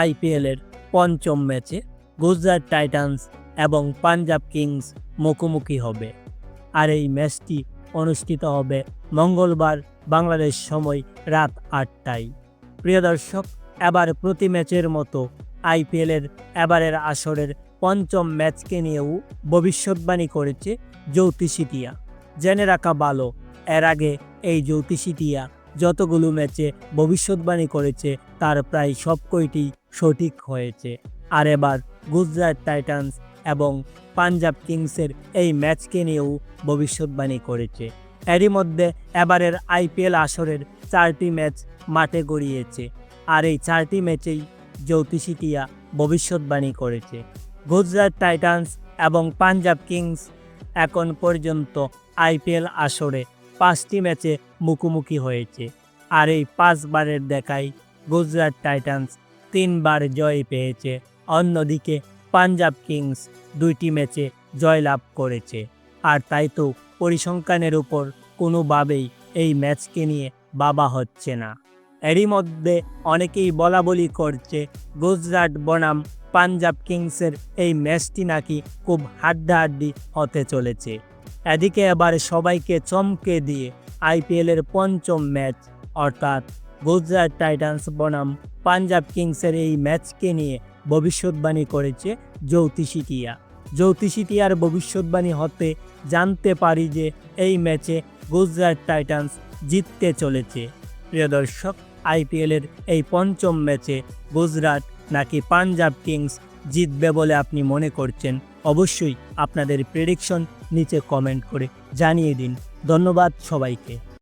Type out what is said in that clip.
আইপিএলের পঞ্চম ম্যাচে গুজরাট টাইটান্স এবং পাঞ্জাব কিংস মুখোমুখি হবে। আর এই ম্যাচটি অনুষ্ঠিত হবে মঙ্গলবার বাংলাদেশ সময় রাত আটটায়। প্রিয় দর্শক, এবার প্রতি ম্যাচের মতো আইপিএলের এবারের আসরের পঞ্চম ম্যাচকে নিয়েও ভবিষ্যৎবাণী করেছে জ্যোতিষিটিয়া জেনে রাখা ভালো, এর আগে এই জ্যোতিষিটিয়া যতগুলো ম্যাচে ভবিষ্যৎবাণী করেছে, তার প্রায় সব কয়টি সঠিক হয়েছে। আর এবার গুজরাট টাইটান্স এবং পাঞ্জাব কিংসের এই ম্যাচকে নিয়েও ভবিষ্যৎবাণী করেছে। এরই মধ্যে এবারের আইপিএল আসরের চারটি ম্যাচ মাঠে গড়িয়েছে, আর এই চারটি ম্যাচেই জ্যোতিষিটিয়া ভবিষ্যৎবাণী করেছে। গুজরাট টাইটান্স এবং পাঞ্জাব কিংস এখন পর্যন্ত আইপিএল আসরে পাঁচটি ম্যাচে মুখোমুখি হয়েছে। আর এই পাঁচবারের দেখাই গুজরাট টাইটান্স তিনবার জয় পেয়েছে। অন্যদিকে পাঞ্জাব কিংস দুইটি ম্যাচে জয়লাভ করেছে। আর তাই তো পরিসংখ্যানের উপর কোনোভাবেই এই ম্যাচকে নিয়ে বাবা হচ্ছে না। এরই মধ্যে অনেকেই বলা বলি করছে, গুজরাট বনাম পাঞ্জাব কিংসের এই ম্যাচটি নাকি খুব হাড্ডাহাড্ডি হতে চলেছে। এদিকে এবার সবাইকে চমকে দিয়ে আইপিএলের পঞ্চম ম্যাচ, অর্থাৎ গুজরাট টাইটান্স বনাম পাঞ্জাব কিংসের এই ম্যাচকে নিয়ে ভবিষ্যৎবাণী করেছে জ্যোতিষিটিয়া জ্যোতিষিটিয়ার ভবিষ্যৎবাণী হতে জানতে পারি যে এই ম্যাচে গুজরাট টাইটান্স জিততে চলেছে। প্রিয় দর্শক, আইপিএলের এই পঞ্চম ম্যাচে গুজরাট নাকি পাঞ্জাব কিংস জিতবে বলে আপনি মনে করছেন? অবশ্যই আপনাদের প্রেডিকশন নিচে কমেন্ট করে জানিয়ে দিন। ধন্যবাদ সবাইকে।